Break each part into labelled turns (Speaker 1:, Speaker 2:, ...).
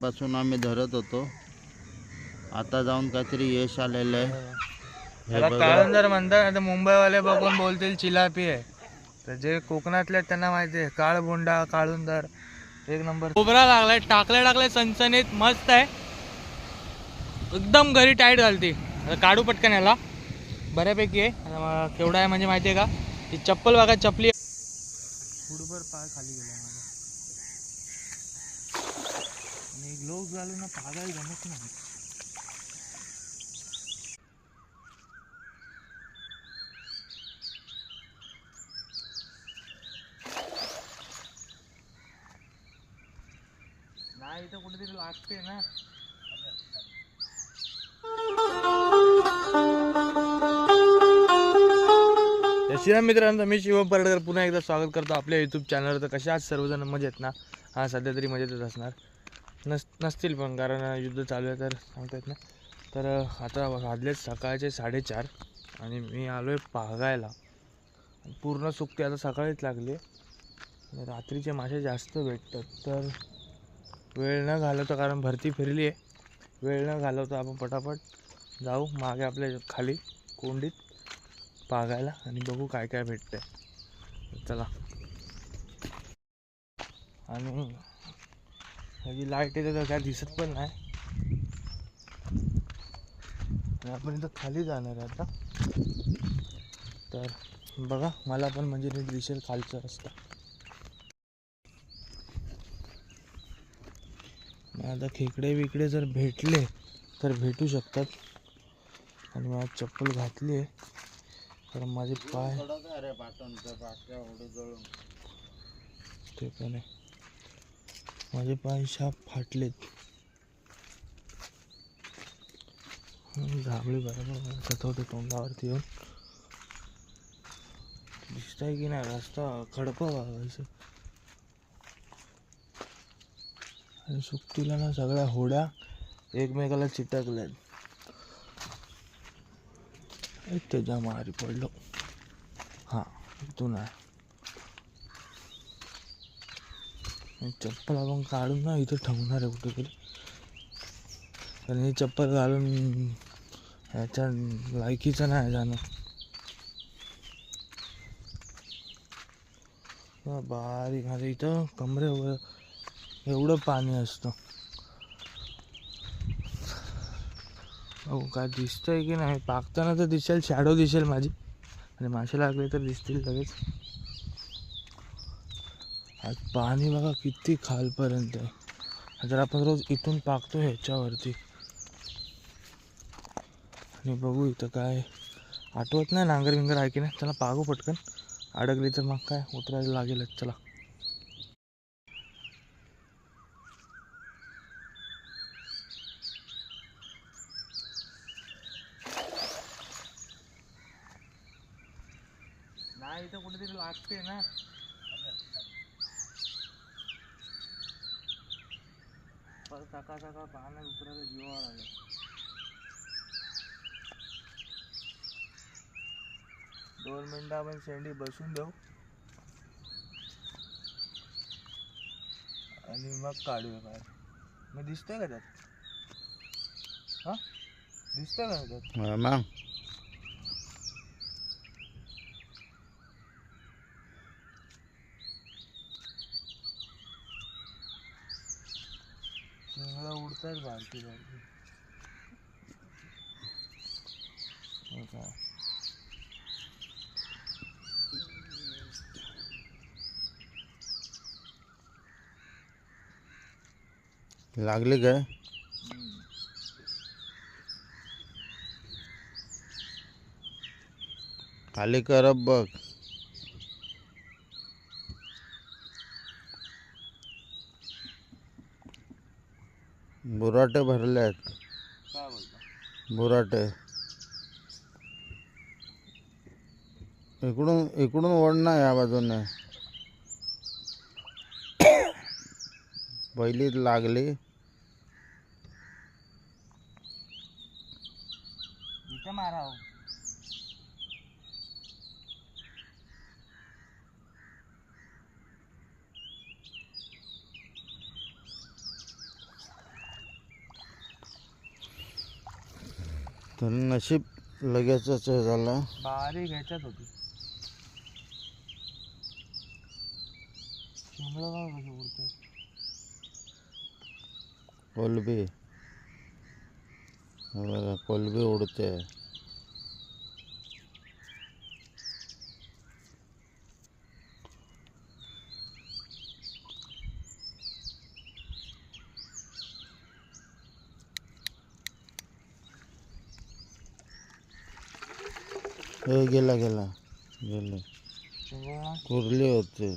Speaker 1: पासून आम्ही धरत होतो. आता जाऊन काहीतरी यश आलेलं आहे.
Speaker 2: त्याला
Speaker 1: बघा.
Speaker 2: काळुंदर म्हणतात तर मुंबईवाले बघून बोलतील चिलापी आहे. तर जे कोकणातले आहेत त्यांना माहिती आहे. काळबोंडा काळुंदर एक नंबर. कोबरा लागलाय टाकले टाकले सनसनीत मस्त आहे. एकदम घरी टाईट घालती. आता काढू पटकन याला. बऱ्यापैकी आहे. आता केवढा आहे म्हणजे माहिती आहे का? ती चप्पल बघा चपली. फुटभर पाय खाली गेला. माझा आणि ग्लोव्ह घालून ना पागायला जमत नाही. नाही इथं कुठेतरी लागते ना. श्रीराम मित्रांनो मी शिवम पर्यटकर पुन्हा एकदा स्वागत करतो आपल्या यूट्यूब चॅनलवर तर कशा आज सर्वजण मजेत ना? हा सध्या तरी मजेतच असणार. नस नसतील पण कारण युद्ध चालू आहे तर सांगता येत नाही. तर आता वाजलेत सकाळचे साडेचार आणि मी आलो आहे पाहायला. पूर्ण सुकते आता सकाळीच लागली. आणि रात्रीचे मासे जास्त भेटतात तर वेळ न घालवता कारण भरती फिरली आहे. वेळ न घालवता आपण पटापट जाऊ मागे आपल्या खाली कोंडीत पागायला आणि बघू काय काय भेटतंय. चला. आणि ह्याची लाइट येते तर काय दिसत पण नाही. आपण इथं खाली जाणार आहे आता. तर बघा मला पण म्हणजे नीट दिसेल खालचं रस्ता. आता खेकडे बिकडे जर भेटले तर भेटू शकतात. आणि मला चप्पल घातली आहे. तर माझे पाय ते पण आहे. माझे पाय शाप फाटलेत. हम्म, झाबळी बरोबर होते तोंडावरती येऊन. दिसतंय की नाही रस्ता खडप बघायचं आणि सुट्टीला ना सगळ्या होड्या एकमेकाला चिटकल्यात. त्याच्या मारी पडलो. हां इथून आहे आणि चप्पल आपण काढून ना इथे ठेवणार आहे कुठेतरी. कारण ही चप्पल घालून ह्याच्या लायकीचं नाही जाणं. हा, बारीक इथं कमरे एवढं पाणी असतं. हो काय दिसतंय की नाही? पाकताना तर दिसेल शॅडो दिसेल माझी. आणि मासे लागले तर दिसतील लगेच. आज पाणी बघा किती खालपर्यंत आहे. जर आपण रोज इथून पाकतो ह्याच्यावरती. आणि बघू इथं काय आठवत नाही नांगर विंगर आहे की नाही. चला पागू पटकन. अडकली तर मग काय? उतरायला लागेलच. चला नाही इथं कुठेतरी लागते ना सकाळ सकाळ सकाळ पाहण्यात उतरायला जीवावर आलं. दोन मिनटं आपण शेंडी बसून देऊ आणि मग काढूया बाहेर. मग दिसतंय का त्यात? हा? दिसतंय का त्यात?
Speaker 1: मग
Speaker 2: चिंगळं उडतात बारकी बारकी हो का।
Speaker 1: लागले काय खाली करब बघ बुराटे भरले आहेत. बुराटे. इकडून इकडून ओढणार या बाजूने. पहिली लागली
Speaker 2: इथं मारा हो
Speaker 1: तर नशीब लगेचच हे झालं.
Speaker 2: बारीक ह्याच्यात होती. कसं उडतंय
Speaker 1: कोलबी. हे बघा कोलबी उडते. हे गेला गेला. गेले. कुर्ली होते.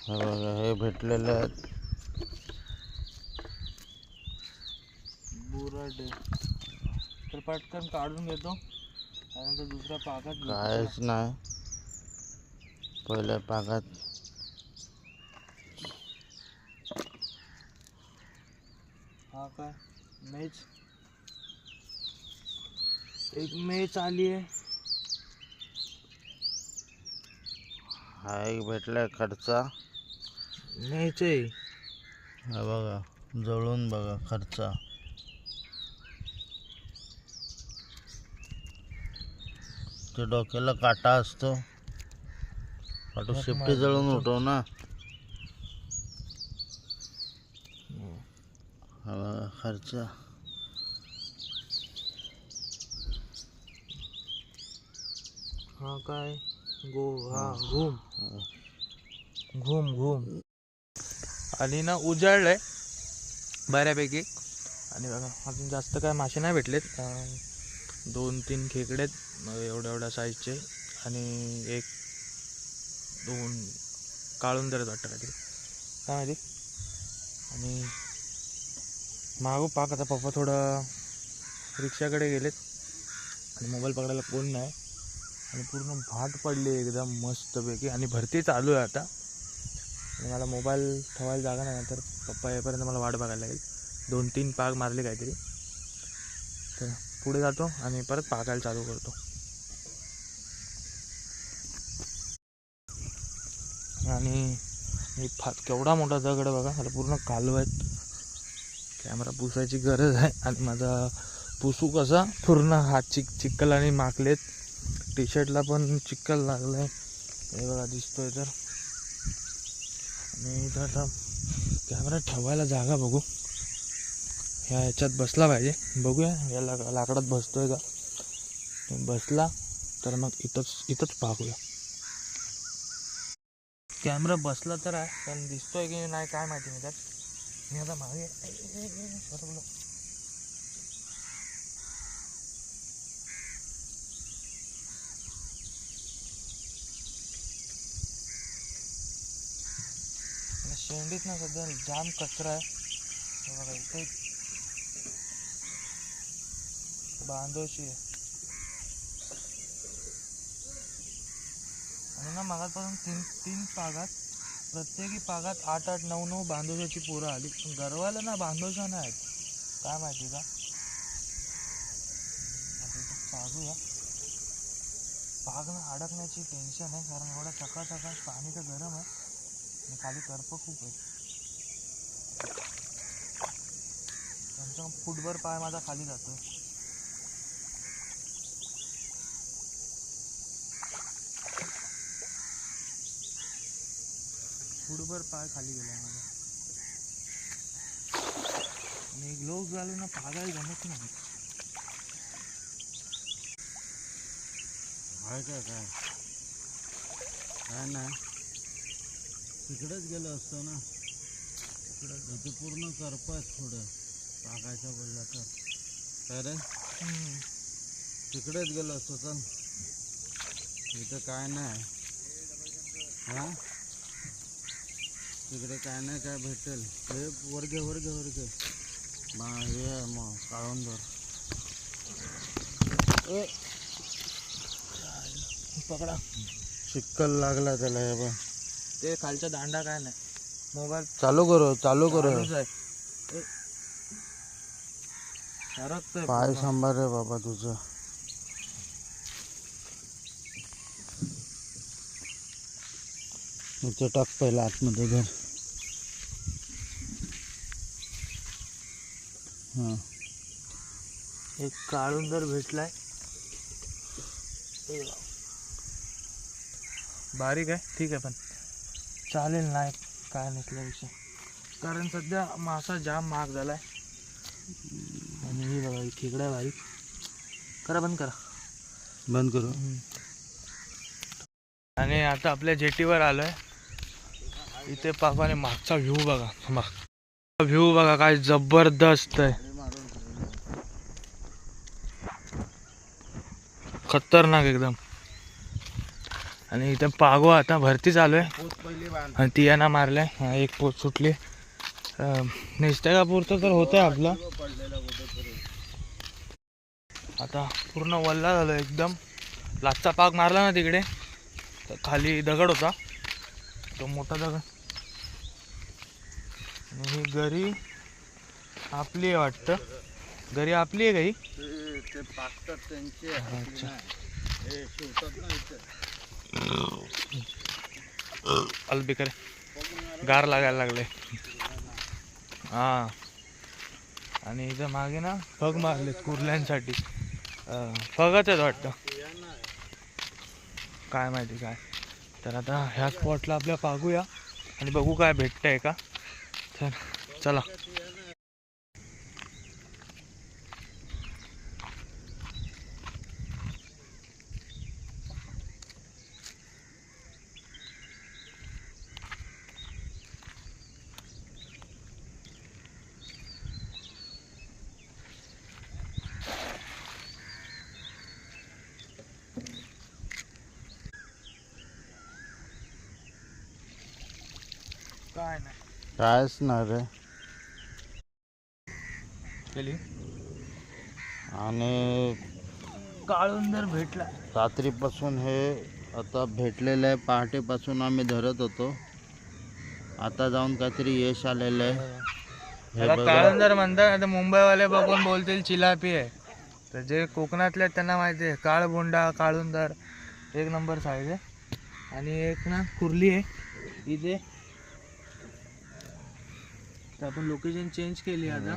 Speaker 1: हे बघा हे भेटलेले आहेत.
Speaker 2: बुराटे तर पटकन काढून घेतो. त्यानंतर दुसऱ्या पाकात
Speaker 1: कायच नाही. पहिल्या पाकात.
Speaker 2: हा काय? मेच. एक मेच आली आहे.
Speaker 1: हा एक भेटलाय खर्चा.
Speaker 2: मेच आहे.
Speaker 1: हा बघा जळून बघा खर्चा. ते डोक्याला काटा असतो. पाठू शिफ्टी जळून उठव ना. हा बघा खर्चा.
Speaker 2: काय? गो हा घुम. घुम घुम. आणि ना उजाळलंय बऱ्यापैकी. आणि बघा अजून जास्त काय मासे नाही भेटलेत. दोन तीन खेकडेत मग एवढ्या एवढ्या साईजचे आणि एक दोन काळून जरच वाटतं काहीतरी. काय माहिती? आणि मागू पाक आता पप्पा थोडं रिक्षाकडे गेलेत. आणि मोबाईल पकडायला कोण नाही. आणि पूर्ण भाट पडली एकदम मस्तपैकी. आणि भरती चालू आहे आता. आणि मला मोबाईल ठेवायला जागा नाही तर पप्पा येईपर्यंत मला वाट बघायला लागेल. दोन तीन पाक मारले काहीतरी. तर पुढे जातो आणि परत पाकायला चालू करतो. आणि हे फा केवढा मोठा दगड बघा मला पूर्ण कालव आहेत. कॅमेरा पुसायची गरज आहे आणि माझा पुसू कसा पूर्ण हात चिक चिक्कल आणि माकलेत. टी शर्टला पण चिक्कल लागलं आहे हे बघा दिसतोय तर. आणि इथं आता कॅमेरा ठेवायला जागा बघू. ह्या ह्याच्यात बसला पाहिजे. बघूया या लाक लाकडात बसतोय का? बसला तर मग इथंच इथंच पाहूया. कॅमेरा बसला तर आहे पण दिसतोय की नाही काय माहिती नाही त्यात. मी आता मागे ए, ए, ए, ए, सरकलो. आणि शेंडीत ना सध्या जाम कचरा आहे. हे बघा इथे बांधवशी आहे. आणि ना मागापासून तीन तीन पागात प्रत्येकी पागात आठ आठ नऊ नऊ बांधोशाची पोरं आली. पण गरवाला ना बांधोशा नाही आहेत. काय माहिती का? पाहूया पागूया. पाग ना अडकण्याची टेन्शन आहे कारण एवढा सकाळ सकाळ पाणी तर गरम आहे. आणि खाली करप खूप आहे त्यांचा फुटभर पाय माझा खाली जातो फुटभर पाय खाली गेला माझा. आणि ग्लोव्ह घालून ना पागायला जमत नाही.
Speaker 1: काय काय? काय नाही. तिकडेच गेलो असतो ना इथे पूर्ण करप आहेत थोडं. पाकायचं बोललं तर काय रे? तिकडेच गेलो असतो चल. इथं काय नाही. हा? तिकडे काय नाही काय भेटेल? हे वर घे वर घे वर घे बा हे मग काढून धर.
Speaker 2: पकडा.
Speaker 1: चिक्कल लागला त्याला हे बघ.
Speaker 2: ते खालचा दांडा काय नाही. मोबाईल
Speaker 1: चालू करू चालू करू.
Speaker 2: चालूच आहे. ए. सरकतोय
Speaker 1: पाय
Speaker 2: पूर्ण.
Speaker 1: सांभाळ रे बाबा तुझं. इथे टाक पहिला आतमध्ये घर हां.
Speaker 2: एक काळुंदर भेटलाय. हे बघा. बारीक आहे ठीक आहे पण. चालेल नाही काय नसल्यापेक्षा कारण सध्या मासा जाम महाग झालाय. आणि हे बघा खेकडा बारीक करा बंद करा.
Speaker 1: बंद करू.
Speaker 2: आणि आता आपल्या जेटीवर आलोय. इथे पापाने मागचा व्ह्यू बघा. व्ह्यू बघा काय जबरदस्त आहे. खतरनाक एकदम. आणि इथे पागो आता भरती चालू आहे. आणि ती यांना मारलाय एक पोत सुटली. निसत्या का पुरतं तर होतंय आपलं.
Speaker 1: पडलेला कुठेतरी
Speaker 2: आता पूर्ण वल्ला झालो एकदम. लाचचा पाक मारला ना तिकडे. तर खाली दगड होता. तो मोठा दगड. आणि ही गरी आपली आहे वाटतं. गरी आपली आहे काही अच्छा. अलबिकर गार लागायला लागले. हा. आणि इथं मागे ना फग मारलेत कुर्ल्यांसाठी. फगच आहेत वाटतं. काय माहिती काय. तर आता ह्या स्पॉटला आपल्या पागूया आणि बघू काय भेटतंय का. तर चला काय नाही
Speaker 1: कायच ना रे.
Speaker 2: केली?
Speaker 1: आणि
Speaker 2: काळुंदर भेटला.
Speaker 1: रात्रीपासून हे आता भेटलेलं आहे. पहाटेपासून आम्ही धरत होतो. आता जाऊन काहीतरी यश आलेलं आहे. हे
Speaker 2: म्हणतात आता मुंबईवाले बघून बोलतील चिलापी आहे. तर जे कोकणातले आहेत त्यांना माहिती आहे. काळबोंडा काळुंदर एक नंबर साईज आहे. आणि एक ना कुर्ली आहे. इथे तर आपण लोकेशन चेंज केली आता.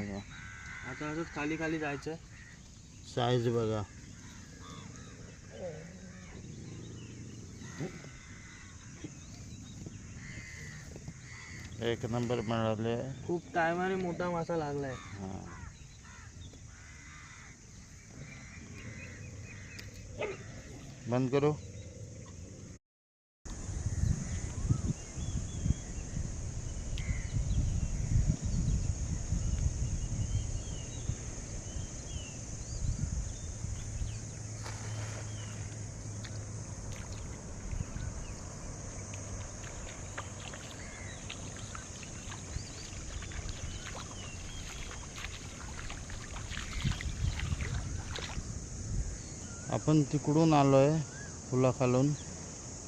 Speaker 2: आता असंच खाली खाली जायचं
Speaker 1: साईज बघा. एक नंबर मिळाले.
Speaker 2: खूप टायमाने मोठा मासा लागलाय.
Speaker 1: हा. बंद करू? आपण तिकडून आलो आहे पुलाखालून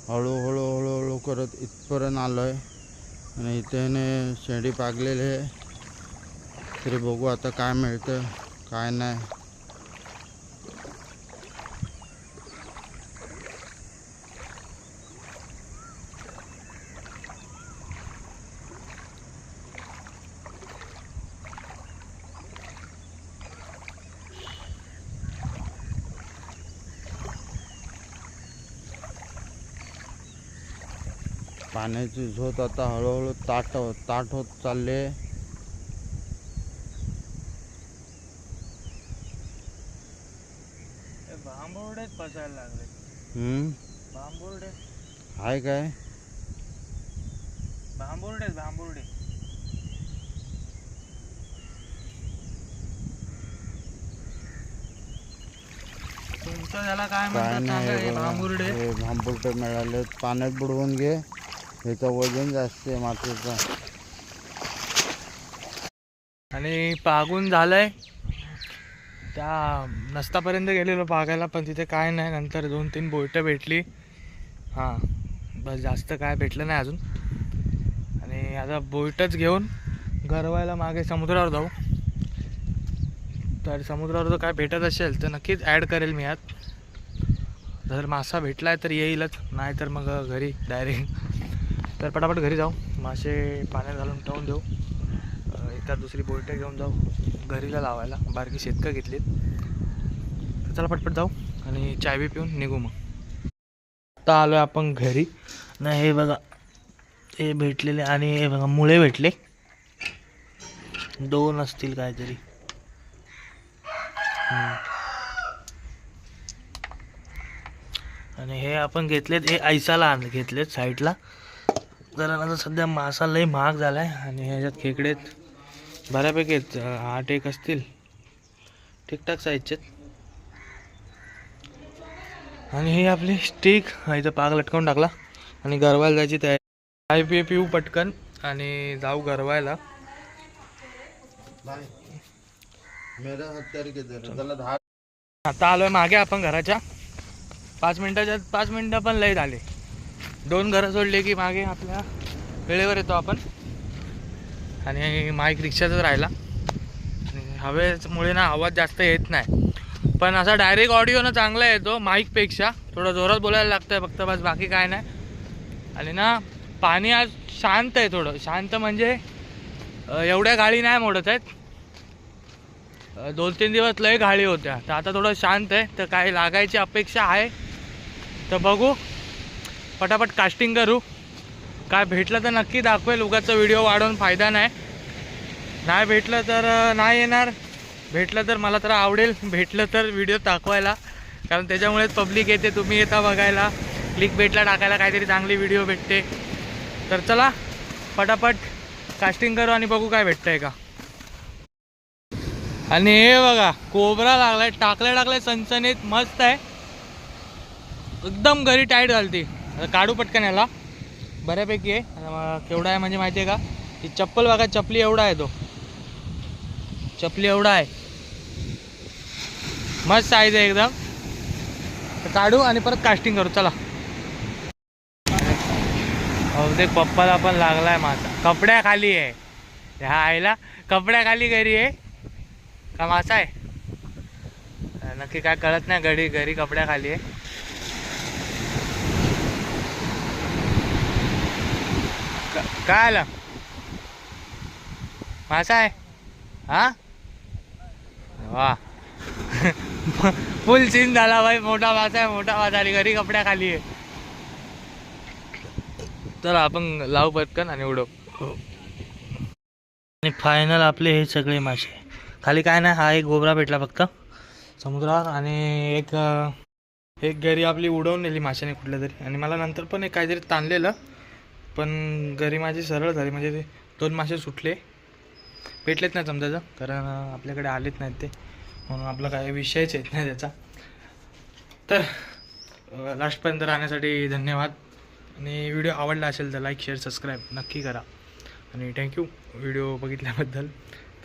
Speaker 1: हळूहळू हळूहळू करत इथपर्यंत आलो आहे आणि इथेने शेडी शेंडी पागलेली आहे. तरी बघू आता काय मिळतं काय नाही. पाण्याची झोत आता हळूहळू ताट ताट होत चालले
Speaker 2: बांबोर्डेच पसायला लागले.
Speaker 1: हम्म?
Speaker 2: बांबोर्डे.
Speaker 1: आहे काय?
Speaker 2: बांबोर्डे बांबोर्डे. तुमचं त्याला काय म्हणतात सांगा, हे बांबुर्डे?
Speaker 1: हे भांबुर्डे मिळाले पाण्यात बुडवून घे. ह्याचं वजन जास्त आहे मातीचं.
Speaker 2: आणि पागून झालंय. त्या नसतापर्यंत गेलेलो पागायला पण तिथे काय नाही. नंतर दोन तीन बोटं भेटली. हां बस जास्त काय भेटलं नाही अजून. आणि आता बोयटच घेऊन गरवायला मागे समुद्रावर जाऊ. तर समुद्रावर जर काय भेटत असेल तर नक्कीच ॲड करेल मी यात जर मासा भेटला आहे तर येईलच. नाही तर मग घरी डायरेक्ट तर पटापट घरी जाऊ. मासे पाण्यात घालून ठेवून देऊ. एकदा एका दुसरी बोलटं घेऊन जाऊ. घरीला लावायला. बारकी शेतकं घेतलीत. चला पटपट जाऊ आणि चाय बी पिऊन निघू मग. आता आलो आपण घरी. नाही हे बघा हे भेटलेले आणि हे बघा मुळे भेटले. दोन असतील काहीतरी. आणि हे आपण घेतलेत हे ऐसाला आण घेतलेत साईडला. जरा आता सध्या मासा लई महाग झालाय आणि ह्याच्यात खेकडे. बऱ्यापैकी आहेत आठ एक असतील. ठीकठाक साईजचे. आणि हे आपली स्टिक इथं पाग लटकावून टाकला. आणि गरवायला जायची तयारी. आय पी पिऊ पटकन आणि जाऊ गरवायला आता आलोय मागे आपण घराच्या. पाच मिनिटाच्या पाच मिनिटं पण लय झाले. दोन घरं सोडले की मागे आपल्या वेळेवर येतो आपण. आणि माईक रिक्षाचाच राहिला. आणि हवेमुळे ना आवाज जास्त येत नाही. पण असा डायरेक्ट ऑडिओ ना चांगला येतो माईकपेक्षा थोडं जोरात बोलायला लागतं आहे फक्त बस बाकी काय नाही. आणि ना पाणी आज शांत आहे थोडं. शांत म्हणजे एवढ्या गाळी नाही मोडत आहेत. दोन तीन दिवस लय गाळी होत्या. तर आता थोडं शांत आहे. तर काही लागायची अपेक्षा आहे. तर बघू. पटापट कास्टिंग करू. काय भेटलं तर नक्की दाखवेल उगाचा व्हिडिओ वाढवून फायदा नाही. नाही भेटलं तर नाही येणार. भेटलं तर मला तर आवडेल भेटलं तर व्हिडिओ दाखवायला. कारण त्याच्यामुळेच पब्लिक येते तुम्ही येता बघायला. क्लिक भेटला टाकायला काहीतरी चांगली व्हिडिओ भेटते. तर चला पटापट कास्टिंग करू आणि बघू काय भेटतंय का. आणि हे बघा कोबरा लागलाय टाकल्या टाकल्या सनसनीत मस्त आहे. एकदम घरी टाईट घालते. आता काढू पटकन याला. बऱ्यापैकी आहे. आता केवढा आहे म्हणजे माहिती आहे का? ही चप्पल बघा चपली एवढा आहे तो. चपली एवढा आहे. मस्त साईज आहे एकदम. काढू आणि परत कास्टिंग करू. चला. हो ते पप्पाला पण लागलाय मासा कपड्याखाली आहे. ह्या आईला कपड्याखाली घरी आहे. का मासा आहे. नक्की काय कळत नाही घरी घरी कपड्याखाली आहे. काय आलं? मासा आहे? हा? वा. फुल सीन झाला भाई मोठा मासा आहे मोठा मासा आणि घरी कपड्याखाली आहे. तर आपण लावू पटकन आणि उडव. आणि फायनल आपले हे सगळे मासे. खाली काय नाही हा एक गोबरा भेटला फक्त. समुद्रावर आणि एक एक घरी आपली उडवून नेली माशाने कुठल्या तरी. आणि मला नंतर पण एक काहीतरी ताणलेलं. पण घरी माझी सरळ झाली म्हणजे ते दोन मासे सुटले. भेटलेच नाही समजायचं कारण आपल्याकडे आलेच नाहीत ते. म्हणून आपला काय विषयच येत नाही त्याचा. तर लास्टपर्यंत राहण्यासाठी धन्यवाद. आणि व्हिडिओ आवडला असेल तर लाईक शेअर सबस्क्राईब नक्की करा. आणि थँक्यू व्हिडिओ बघितल्याबद्दल.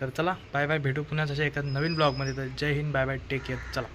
Speaker 2: तर चला बाय बाय भेटू पुन्हा तशा एका नवीन ब्लॉगमध्ये तर जय Hind bye bye take care चला.